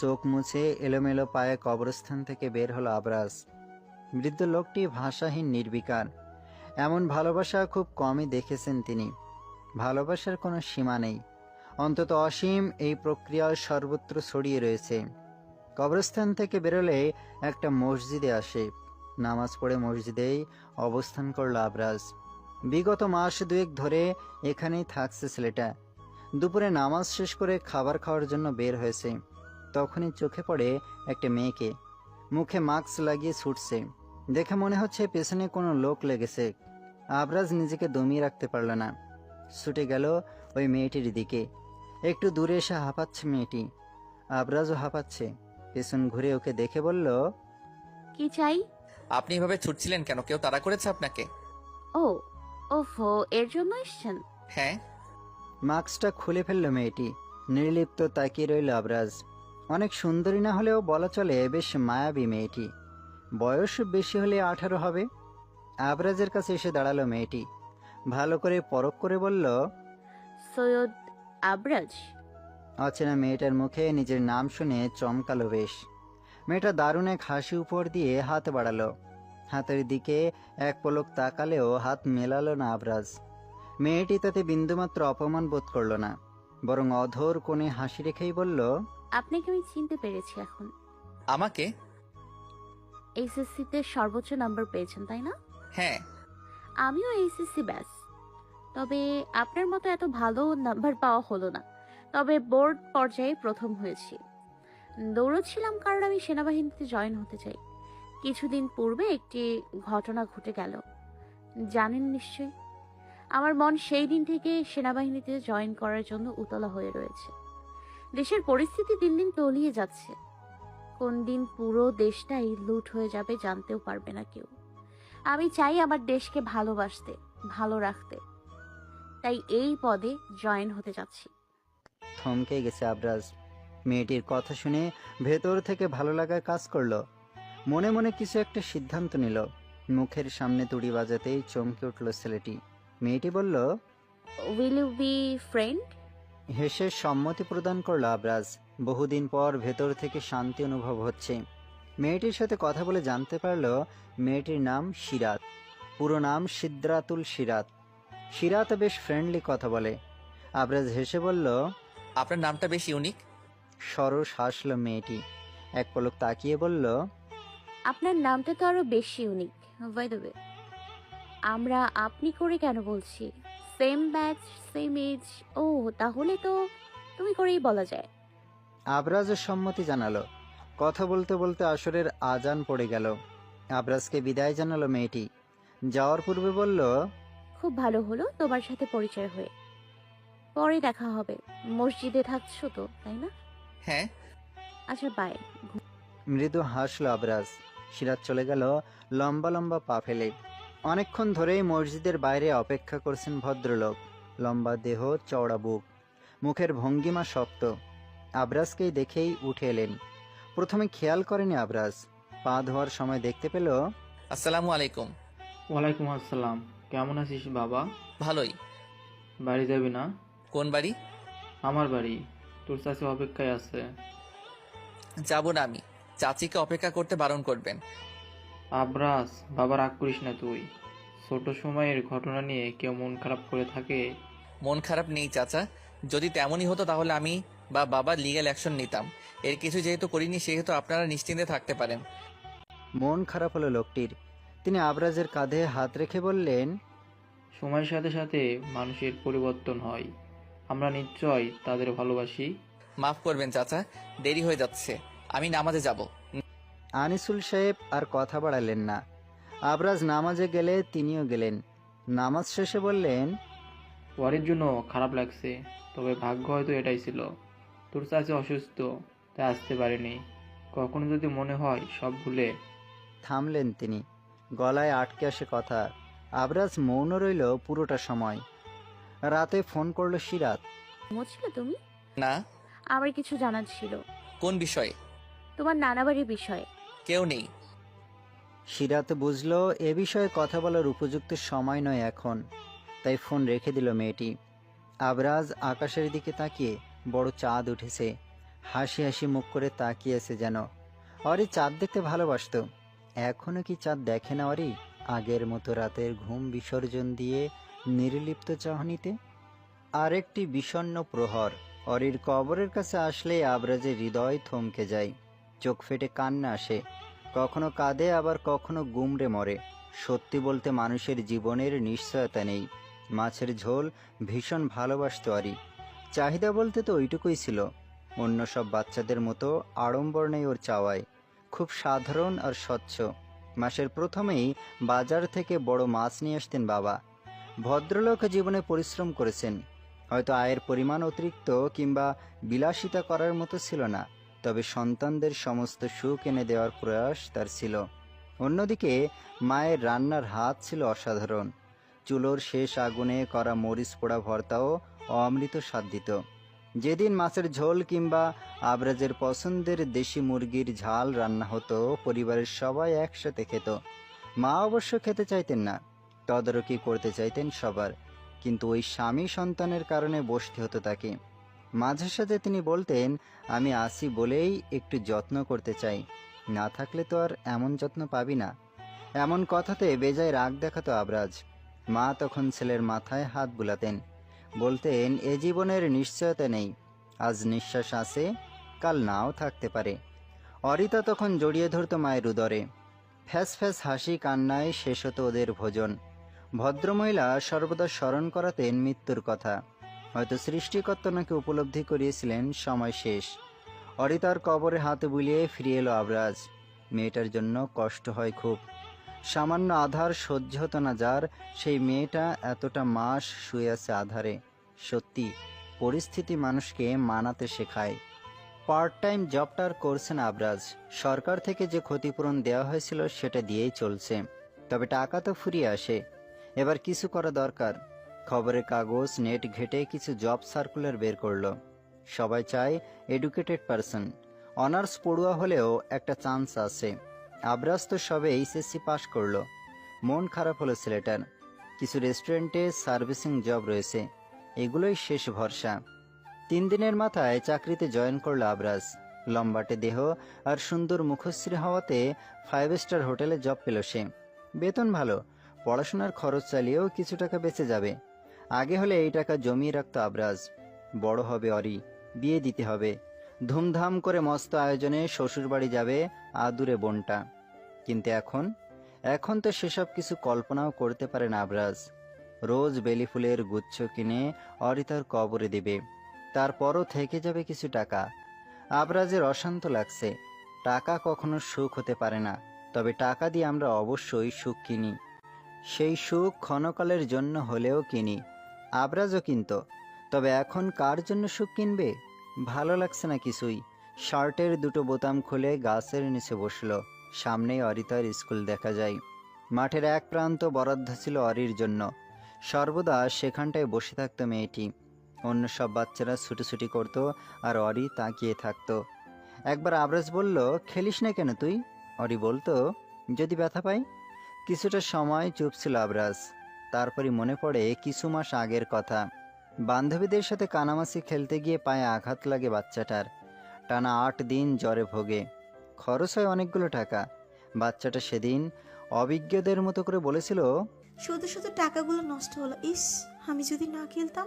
চোখ মুছে এলোমেলো পায়ে কবরস্থান থেকে বের হলো আবরাজ। বৃদ্ধ লোকটি ভাষাহীন, নির্বিকার। এমন ভালোবাসা খুব কমই দেখেছেন তিনি। ভালোবাসার কোনো সীমা নেই। অন্তত অসীম এই প্রক্রিয়া সর্বত্র ছড়িয়ে রয়েছে। কবরস্থান থেকে বেরোলে একটা মসজিদে আসে। নামাজ পড়ে মসজিদেই অবস্থান করল আবরাজ। বিগত মাস দুয়েক ধরে এখানেই থাকছে ছেলেটা। দুপুরে নামাজ শেষ করে খাবার খাওয়ার জন্য বের হয়েছে। তখনই চোখে পড়ে একটা মেয়েকে। মুখে মাস্ক লাগিয়ে ছুটছে। দেখে মনে হচ্ছে পেছনে কোনো লোক লেগেছে। আবরাজ নিজেকে দমিয়ে রাখতে পারল না। ছুটে গেল ওই মেয়েটির দিকে। একটু দূরে এসে হাঁপাচ্ছে মেয়েটি। আবরাজও হাঁপাচ্ছে। পেছন ঘুরে ওকে দেখে বলল কি চাই? আপনি এভাবে ছুটছিলেন কেন? কেউ তাড়া করেছে আপনাকে? ও ওফো এর জন্য এসছেন? হ্যাঁ। মাস্কটা খুলে ফেলল মেয়েটি। নির্লিপ্ত তাকিয়ে রইল আবরাজ। অনেক সুন্দরী না হলেও বলা চলে বেশ মায়াবী মেয়েটি। বয়স বেশি হলে আঠারো হবে। আবরাজের কাছে এসে দাঁড়াল মেয়েটি। ভালো করে পরখ করে বলল সৈয়দ আবরাজ। অচেনা মেয়েটার মুখে নিজের নাম শুনে চমকালো বেশ। মেয়েটা দারুণ এক হাসি উপর দিয়ে হাত বাড়ালো। হাতের দিকে এক পলক তাকালেও হাত মেলালো না আবরাজ। মেয়েটি তাতে বিন্দুমাত্র অপমান বোধ করল না বরং অধর কোণে হাসি রেখেই বলল আপনাকে আমি চিনতে পেরেছি এখন। আমাকে? এইচএসসি তে সর্বোচ্চ নাম্বার পেয়েছেন তাই না? হ্যাঁ। আমিও এইচএসসি ব্যাস। তবে আপনার মতো এত ভালো নাম্বার পাওয়া হলো না। তবে বোর্ড পর্যায়ে প্রথম হয়েছি। দৌড়চ্ছিলাম কারণ আমি সেনাবাহিনীতে জয়েন হতে চাই। কিছুদিন পূর্বে একটি ঘটনা ঘটে গেল। জানেন নিশ্চয় আমার মন সেই দিন থেকে সেনাবাহিনীতে জয়েন করার জন্য উতলা হয়ে রয়েছে। দেশের পরিস্থিতি দিন দিন তলিয়ে যাচ্ছে। কোন দিন পুরো দেশটাই লুট হয়ে যাবে জানতেও পারবে না কেউ। আমি চাই আমার দেশকে ভালোবাসতে, ভালো রাখতে। তাই এই পদে জয়েন হতে যাচ্ছি। থমকে গেছে আবরাজ। মেয়েটির কথা শুনে ভেতর থেকে ভালো লাগার কাজ করল। মনে মনে কিছু একটা সিদ্ধান্ত নিল। মুখের সামনে তুড়ি বাজাতেই চমকে উঠল ছেলেটি। মেয়েটি বলল উইল ইউ বি ফ্রেন্ড হেসে সম্মতি প্রদান করল আবরাজ। বহুদিন পর ভেতর থেকে শান্তি অনুভব হচ্ছে। মেয়েটির সাথে কথা বলে জানতে পারল মেয়েটির নাম সিরাত পুরো নাম সিদ্রাতুল সিরাত সিরাত বেশ ফ্রেন্ডলি কথা বলে। আবরাজ হেসে বলল আপনার নামটা বেশ ইউনিক সরস হাসল মেয়েটি। এক পলক তাকিয়ে বলল আপনার নামটা তো আরও বেশি ইউনিক বাই দ্য ওয়ে আমরা আপনি করে কেন বলছি? সেম ব্যাচ সেম এজ ও তাহলে তো তুমি করেই বলা যায়। আবরাজের সম্মতি জানালো। কথা বলতে বলতে আসরের আজান পড়ে গেল। আবরাজকে বিদায় জানালো মেয়েটি। যাওয়ার পূর্বে বলল খুব ভালো হলো তোমার সাথে পরিচয় হয়ে। পরে দেখা হবে। মসজিদে থাকছো তো তাই না? হ্যাঁ। আচ্ছা বাই মৃদু হাসল আবরাজ। সিরাজ চলে গেল লম্বা লম্বা পা ফেলে। অনেকক্ষণ ধরেই মসজিদের বাইরে অপেক্ষা করছেন ভদ্রলোক। লম্বা দেহ চওড়া বুক। মুখের ভঙ্গিমা শক্ত। আবরাজকেই দেখেই উঠে এলেন। প্রথমে খেয়াল করেনি আবরাজ। পা ধোয়ার সময় দেখতে পেল আসসালামু আলাইকুম। ওয়ালাইকুম আসসালাম। কেমন আছিস বাবা? ভালোই। বাড়ি যাবি না? কোন বাড়ি? আমার বাড়ি। তোর চাষে অপেক্ষায় আছে। যাব না আমি। চাচিকে অপেক্ষা করতে বারণ করবেন। আবরাস বাবা রাগ করিস না তুই। ছোট সময়ের ঘটনা নিয়ে কেউ মন খারাপ করে থাকে? মন খারাপ নেই চাচা। যদি তেমনই হতো তাহলে আমি বা বাবা লিগ্যাল অ্যাকশন নিতাম। এর কিছু যেহেতু করিনি সেহেতু আপনারা নিশ্চিন্তে থাকতে পারেন। মন খারাপ হলো লোকটির। তিনি আবরাজের কাঁধে হাত রেখে বললেন সময়ের সাথে সাথে মানুষের পরিবর্তন হয়। আমরা নিশ্চয় তাদের ভালোবাসি। মাফ করবেন চাচা। দেরি হয়ে যাচ্ছে। আমি নামাজে যাব। আনিসুল সাহেব আর কথা বাড়ালেন না। আবরাজ নামাজে গেলে তিনিও গেলেন। নামাজ শেষে বললেন ওয়ারের জন্য খারাপ লাগছে তবে ভাগ্য হয়তো এটাই ছিল। তোর চাষে অসুস্থ তাই আসতে পারেনি। কখনো যদি মনে হয় সব ভুলে। থামলেন তিনি। গলায় আটকে আসে কথা। আবরাজ মৌন রইল পুরোটা সময়। রাতে ফোন করল সিরাত। ঘুমোচ্ছিলে তুমি? না। আমার কিছু জানার ছিল। কোন বিষয়ে? তোমার নানাবাড়ির বিষয়ে। কেউ নেই। সিরাত বুঝলো, এ বিষয়ে কথা বলার উপযুক্ত সময় নয় এখন। তাই ফোন রেখে দিল মেয়েটি। আবরাজ আকাশের দিকে তাকিয়ে বড় চাঁদ উঠেছে। হাসি হাসি মুখ করে তাকিয়েছে যেন। অরি, চাঁদ দেখতে ভালোবাসতো। এখনও কি চাঁদ দেখে না অরি? আগের মতো রাতের ঘুম বিসর্জন দিয়ে নির্লিপ্ত চাহনিতে? আরেকটি বিষণ্ণ প্রহর। অরির কবরের কাছে আসলে আবরাজের হৃদয় থমকে যায়। চোখ ফেটে কান্না আসে। কখনো কাঁদে, আবার কখনো গুমড়ে মরে। সত্যি বলতে মানুষের জীবনের নিশ্চয়তা নেই। মাছের ঝোল ভীষণ ভালোবাসত অরি চাহিদা বলতে তো ওইটুকুই ছিল। অন্য সব বাচ্চাদের মতো আড়ম্বর নেই ওর চাওয়ায়। খুব সাধারণ আর স্বচ্ছ। মাসের প্রথমেই বাজার থেকে বড় মাছ নিয়ে আসতেন বাবা। ভদ্রলোক জীবনে পরিশ্রম করেছেন। হয়তো আয়ের পরিমাণ অতিরিক্ত কিংবা বিলাসিতা করার মতো ছিল না। তবে সন্তানদের সমস্ত সুখ এনে দেওয়ার প্রয়াস তার ছিল। অন্যদিকে, মায়ের রান্নার হাত ছিল অসাধারণ। চুলোর শেষ আগুনে করা মরিচ পোড়া ভর্তাও অমৃত স্বাদ দিত যেদিন মাছের ঝোল কিংবা আবরাজের পছন্দের দেশি মুরগির ঝাল রান্না হতো, পরিবারের সবাই একসাথে খেত। মা অবশ্য খেতে চাইতেন না, তদারকি করতে চাইতেন সবার, কিন্তু ওই স্বামী সন্তানের কারণে বসতে হতো তাকে। মাঝে সাঝে তিনি বলতেন, আমি আসি বলেই একটু যত্ন করতে চাই। না থাকলে তো আর এমন যত্ন পাবি না। এমন কথাতে বেজায় রাগ দেখাতো আবরাজ। মা তখন ছেলের মাথায় হাত বুলাতেন। বলতেন, এ জীবনের নিশ্চয়তা নেই। আজ নিঃশ্বাস আছে, কাল নাও থাকতে পারে। অরিতা তখন জড়িয়ে ধরতো মায়ের উদরে। ফ্যাস ফ্যাস হাসি কান্নায় শেষ হতো ওদের ভোজন। ভদ্রমহিলা সর্বদা স্মরণ করাতেন মৃত্যুর কথা। হয়তো সৃষ্টিকর্তা নাকি উপলব্ধি করিয়েছিলেন সময় শেষ। অরিতার কবরে হাতে বুলিয়ে ফিরিয়ে এলো আবরাজ। মেয়েটার জন্য কষ্ট হয় খুব। সামান্য আধার সহ্য হতো না যার, সেই মেয়েটা এতটা মাস শুয়ে আছে আধারে। সত্যি, পরিস্থিতি মানুষকে মানাতে শেখায়। পার্ট টাইম জবটার করছেন আবরাজ। সরকার থেকে যে ক্ষতিপূরণ দেওয়া হয়েছিল সেটা দিয়েই চলছে। তবে টাকা তো ফুরিয়ে আসে। এবার কিছু করা দরকার। খবরের কাগজ, নেট ঘেটে কিছু জব সার্কুলার বের করল। সবাই চায় এডুকেটেড পারসন অনার্স পড়ুয়া হলেও একটা চান্স আছে। আবরাজ তো সবে এইচএসসি পাশ করল। মন খারাপ হলো ছেলেটার। কিছু রেস্টুরেন্টে সার্ভিসিং জব রয়েছে। এগুলোই শেষ ভরসা। তিন দিনের মাথায় চাকরিতে জয়েন করল আবরাজ লম্বাটে দেহ আর সুন্দর মুখশ্রী হওয়াতে ফাইভ স্টার হোটেলে জব পেল সে। বেতন ভালো। পড়াশোনার খরচ চালিয়েও কিছু টাকা বেঁচে যাবে। আগে হলে এই টাকা জমিয়ে রাখতো আবরাজ। বড় হবে অরি, বিয়ে দিতে হবে। ধুমধাম করে মস্ত আয়োজনে শ্বশুরবাড়ি যাবে আদুরে বোনটা। কিন্তু এখন? এখন তো সেসব কিছু কল্পনাও করতে পারে না আবরাজ। রোজ বেলি ফুলের গুচ্ছ কিনে অরিতার কবরে দেবে। তারপরও থেকে যাবে কিছু টাকা। আবরাজের অশান্ত লাগছে। টাকা কখনো সুখ হতে পারে না। তবে টাকা দিয়ে আমরা অবশ্যই সুখ কিনি। সেই সুখ ক্ষণকালের জন্য হলেও কিনি। আবরাজও কিনত। তবে এখন কার জন্য সুখ কিনবে? ভালো লাগছে না কিছুই। শার্টের দুটো বোতাম খুলে গাছের নিচে বসল। সামনেই অরিতার স্কুল দেখা যায়। মাঠের এক প্রান্ত বরাদ্দ ছিল অরির জন্য। সর্বদা সেখানটায় বসে থাকতো মেয়েটি। অন্য সব বাচ্চারা ছুটোছুটি করত আর অরি তাকিয়ে থাকতো। একবার আবরাজ বলল, খেলিস না কেন তুই? অরি বলতো, যদি ব্যথা পাই? কিছুটা সময় চুপ ছিল আবরাজ। তারপরই মনে পড়ে কিছু মাস আগের কথা। বান্ধবীদের সাথে কানামাসি খেলতে গিয়ে পায়ে আঘাত লাগে বাচ্চাটার। টানা আট দিন জ্বরে ভোগে। খরচ হয় অনেকগুলো টাকা। বাচ্চাটা সেদিন অভিজ্ঞদের মতো করে বলেছিল শুধু শুধু টাকাগুলো নষ্ট হলো। ইস আমি যদি না খেলতাম?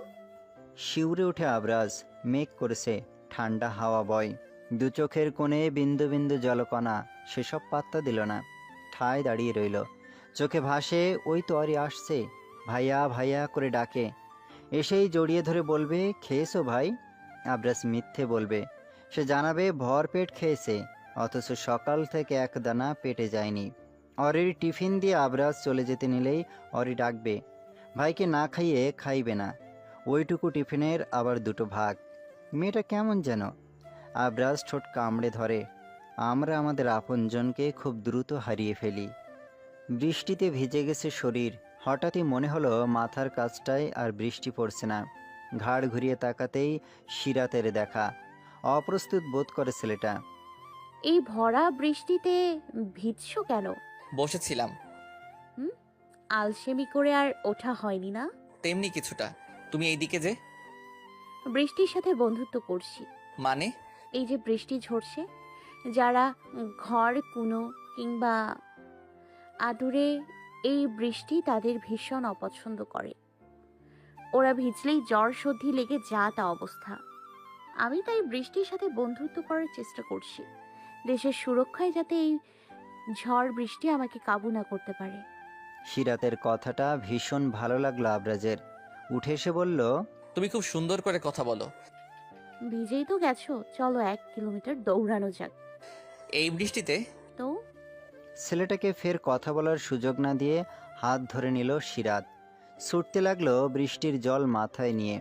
শিউরে উঠে আবরাজ মেঘ করেছে ঠান্ডা হাওয়া বয়। দু চোখের কোণে বিন্দু বিন্দু জলকণা সেসব পাত্তা দিল না। ঠায় দাঁড়িয়ে রইল। চোখে ভাসে, ওই তো অরি আসছে। ভাইয়া ভাইয়া করে ডাকে। এসেই জড়িয়ে ধরে বলবে, খেয়েছো ভাই? আবরাজ মিথ্যে বলবে। সে জানাবে, ভর পেট খেয়েছে, অথচ সকাল থেকে এক দানা পেটে যায়নি। অরির টিফিন দিয়ে আবরাজ চলে যেতে নিলেই অরি ডাকবে, ভাইকে না খাইয়ে খাইবে না। ওইটুকু টিফিনের আবার দুটো ভাগ। মেয়েটা কেমন যেন? আবরাজ ঠোঁট কামড়ে ধরে, আমরা আমাদের আপনজনকে খুব দ্রুত হারিয়ে ফেলি। বৃষ্টিতে ভিজে গেছে শরীর। হঠাৎই মনে হলো মাথার কাজটায় আর বৃষ্টি পড়ছে না। ঘাড় ঘুরিয়ে তাকাতেই শিরাতের দেখা। অপ্রস্তুত বোধ করে ছেলেটা। এই ভরা বৃষ্টিতে ভিজছো কেন? বসেছিলাম। আলসেমি করে আর ওঠা হয়নি না? তেমনি কিছুটা। তুমি এইদিকে যে। বৃষ্টির সাথে বন্ধুত্ব করছি। মানে? এই যে বৃষ্টি ঝরছে যারা ঘর কুনো কিংবা আদুরে এই বৃষ্টি তাদের ভীষণ অপছন্দ করে। ওরা ভিজলেই জ্বর সর্দি লেগে যা তা অবস্থা। আমি তাই বৃষ্টির সাথে বন্ধুত্ব করার চেষ্টা করছি। দেশের সুরক্ষায় যাতে এই ঝড় বৃষ্টি আমাকে কাবু না করতে পারে। সিরাতের কথাটা ভীষণ ভালো লাগল আবরাজের। উঠে এসে বলল তুমি খুব সুন্দর করে কথা বলো। ভিজেই তো গেছো চলো এক কিলোমিটার দৌড়ানো যাক। এই বৃষ্টিতে তো ছেলেটাকে ফের কথা বলার সুযোগ না দিয়ে হাত ধরে নিল সিরাত ছুটতে লাগল বৃষ্টির জল মাথায় নিয়ে।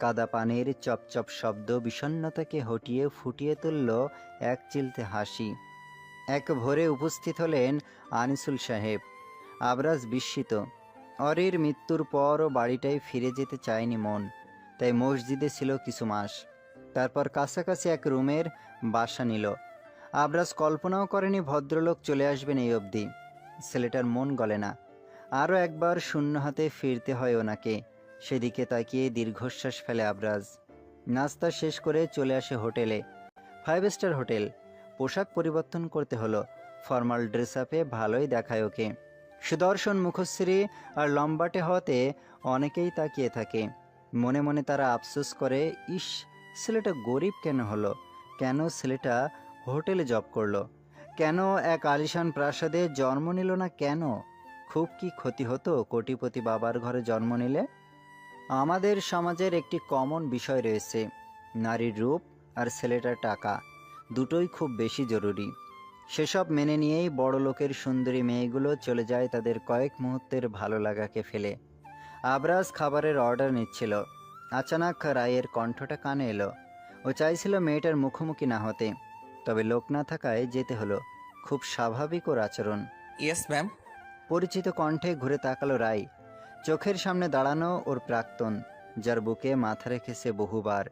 কাদা পানির চপচপ শব্দ বিষণ্ণতাকে হটিয়ে ফুটিয়ে তুলল এক চিলতে হাসি। এক ভোরে উপস্থিত হলেন আনিসুল সাহেব। আবরাজ বিস্মিত। অরির মৃত্যুর পরও বাড়িটায় ফিরে যেতে চায়নি মন, তাই মসজিদে ছিল কিছু মাস। তারপর কাছাকাছি এক রুমের বাসা নিল। আবরাজ কল্পনাও করেনি ভদ্রলোক চলে আসবেন এই অবধি। ছেলেটার মন গলে না। আরও একবার শূন্য হাতে ফিরতে হয় ওনাকে। সেদিকে তাকিয়ে দীর্ঘশ্বাস ফেলে আবরাজ। নাস্তা শেষ করে চলে আসে হোটেলে। ফাইভ স্টার হোটেল। পোশাক পরিবর্তন করতে হলো। ফর্মাল ড্রেস আপে ভালোই দেখায় ওকে। সুদর্শন মুখশ্রী আর লম্বাটে হওয়াতে অনেকেই তাকিয়ে থাকে। মনে মনে তারা আফসোস করে, ইস, ছেলেটা গরিব কেন হলো? কেন ছেলেটা হোটেলে জব করল। কেন এক আলিশান প্রাসাদে জন্ম নিল না কেন? খুব কি ক্ষতি হতো কোটিপতি বাবার ঘরে জন্ম নিলে? আমাদের সমাজের একটি কমন বিষয় রয়েছে, নারীর রূপ আর ছেলেটার টাকা, দুটোই খুব বেশি জরুরি। সেসব মেনে নিয়েই বড় লোকের সুন্দরী মেয়েগুলো চলে যায় তাদের কয়েক মুহূর্তের ভালো লাগাকে ফেলে। আবরাজ খাবারের অর্ডার নিচ্ছিল। আচানক রায়ের কণ্ঠটা কানে এলো। ও চাইছিল মেয়েটার মুখোমুখি না হতে। তবে লোক না থাকায় যেতে হলো। খুব স্বাভাবিক ওর আচরণ। ইয়েস ম্যাম পরিচিত কণ্ঠে ঘুরে তাকালো রাই। চোখের সামনে দাঁড়ানো ওর প্রাক্তন যার বুকে মাথা রেখেছে বহুবার।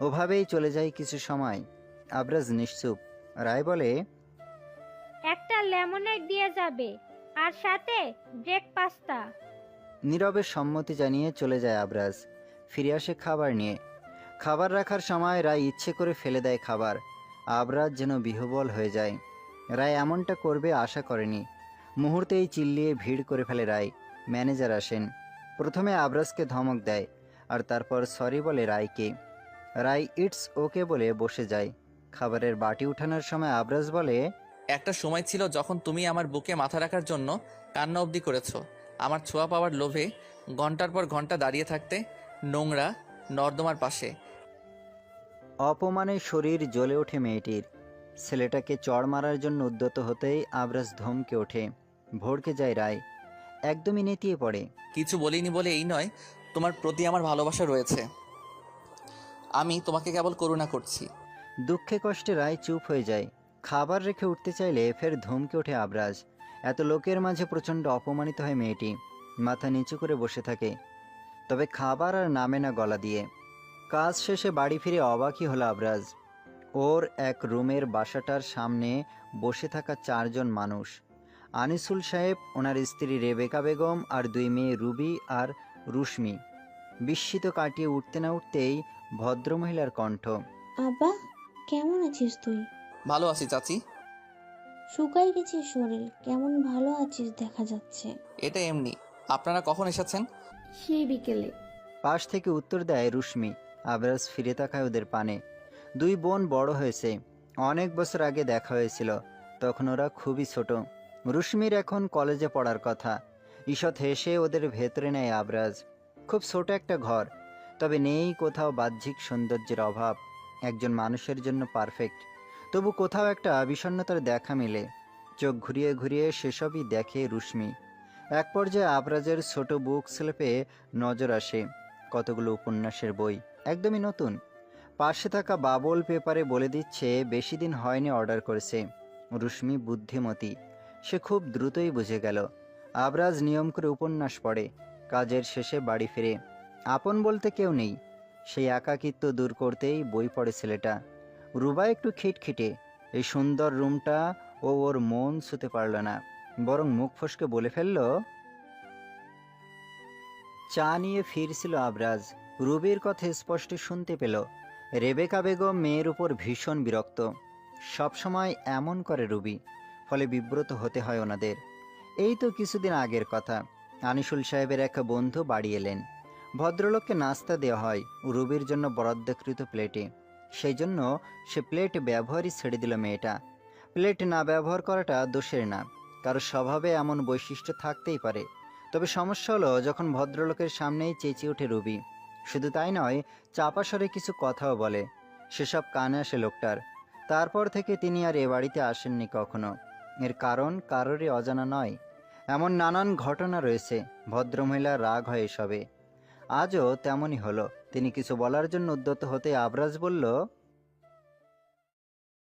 ওভাবেই চলে যায় কিছু সময়। আবরাজ নিশ্চুপ। রায় বলে একটা লেমনেড দিয়ে যাবে আর সাথে ব্রেক পাস্তা নীরবে সম্মতি জানিয়ে চলে যায় আবরাজ। ফিরে আসে খাবার নিয়ে। খাবার রাখার সময় রায় ইচ্ছে করে ফেলে দেয় খাবার। আবরাজ যেন বিহবল হয়ে যায়। রায় এমনটা করবে আশা করেনি। মুহূর্তেই চিল্লিয়ে ভিড় করে ফেলে রায়। ম্যানেজার আসেন। প্রথমে আবরাজকে ধমক দেয় আর তারপর সরি বলে রায়কে। রায় ইটস ওকে বলে বসে যায়। খাবারের বাটি উঠানোর সময় আবরাজ বলে, একটা সময় ছিল যখন তুমি আমার বুকে মাথা রাখার জন্য কান্না অবধি করেছ। আমার ছোঁয়া পাওয়ার লোভে ঘণ্টার পর ঘণ্টা দাঁড়িয়ে থাকতে নোংরা নর্দমার পাশে অপমানে শরীর জ্বলে ওঠে মেয়েটির। ছেলেটাকে চড় মারার জন্য উদ্যত হতেই আবরাজ ধমকে ওঠে। ভড়কে যায় রায়। একদমই নেতিয়ে পড়ে। কিছু বলিনি বলে এই নয় তোমার প্রতি আমার ভালোবাসা রয়েছে। আমি তোমাকে কেবল করুণা করছি। দুঃখে কষ্টে রায় চুপ হয়ে যায়। খাবার রেখে উঠতে চাইলে ফের ধমকে ওঠে আবরাজ এত লোকের মাঝে প্রচণ্ড অপমানিত হয় মেয়েটি। মাথা নিচু করে বসে থাকে। তবে খাবার আর নামে না গলা দিয়ে। কাজ শেষে বাড়ি ফিরে অবাকই হলো আবরাজ। ওর এক রুমের বাসাটার সামনে বসে থাকা চারজন মানুষ। আনিসুল সাহেব ওনার স্ত্রী রেবেকা বেগম আর দুই মেয়ে রুবি আর রুশমি। বিস্মিত কাটিয়ে উঠতে না উঠতেই ভদ্রমহিলার কণ্ঠ। আব্বা কেমন আছিস তুই? ভালো আছি চাচি। শুকাই গেছিস শরীর কেমন ভালো আছিস দেখা যাচ্ছে। এটা এমনি। আপনারা কখন এসেছেন? সেই বিকেলে। পাশ থেকে উত্তর দেয় রুশমি। আবরাজ ফিরে তাকায় ওদের পানে। দুই বোন বড় হয়েছে। অনেক বছর আগে দেখা হয়েছিল। তখন ওরা খুবই ছোট। রুশমির এখন কলেজে পড়ার কথা। ঈষৎ হেসে ওদের ভেতরে নেয় আবরাজ। খুব ছোট একটা ঘর। তবে নেই কোথাও বাহ্যিক সৌন্দর্যের অভাব। একজন মানুষের জন্য পারফেক্ট। তবু কোথাও একটা বিষণ্ণতার দেখা মেলে। চোখ ঘুরিয়ে ঘুরিয়ে সেসবই দেখে রুশমি। এক পর্যায়ে আবরাজের ছোট বুক স্লেপে নজর আসে কতগুলো উপন্যাসের বই। একদমই নতুন। পাশে থাকা বাবল পেপারে বলে দিচ্ছে, বেশি দিন হয়নি অর্ডার করেছে। রুশ্মি বুদ্ধিমতী। সে খুব দ্রুতই বুঝে গেল। আবরাজ নিয়ম করে উপন্যাস পড়ে। কাজের শেষে বাড়ি ফিরে। আপন বলতে কেউ নেই। সেই একাকিত্ব দূর করতেই বই পড়ে ছেলেটা। রুবা একটু খিটখিটে। এই সুন্দর রুমটা ও ওর মন ছুতে পারল না। বরং মুখ ফসকে বলে ফেলল, চা নিয়ে ফিরছিল আবরাজ। রুবির কথা স্পষ্ট শুনতে পেল। রেবেকা বেগম মেয়ের উপর ভীষণ বিরক্ত। সবসময় এমন করে রুবি, ফলে বিব্রত হতে হয় ওনাদের। এই তো কিছুদিন আগের কথা। আনিসুল সাহেবের এক বন্ধু বাড়ি এলেন। ভদ্রলোককে নাস্তা দেওয়া হয় রুবির জন্য বরাদ্দকৃত প্লেটে। সেই জন্য সে প্লেট ব্যবহারই ছেড়ে দিল মেয়েটা। প্লেট না ব্যবহার করাটা দোষের না। কারও স্বভাবে এমন বৈশিষ্ট্য থাকতেই পারে। তবে সমস্যা হলো যখন ভদ্রলোকের সামনেই চেঁচিয়ে ওঠে রুবি। শুধু তাই নয়, চাপা কিছু কথাও বলে। সেসব কানে আসে লোকটার। তারপর থেকে তিনি আর এ বাড়িতে আসেননি কখনো। এর কারণ কারোরই অজানা নয়। এমন নানান ঘটনা রয়েছে, ভদ্রমহিলার রাগ হয় এসবে। আজও তেমনই হলো। তিনি কিছু বলার জন্য উদ্যত হতে আবরাজ বলল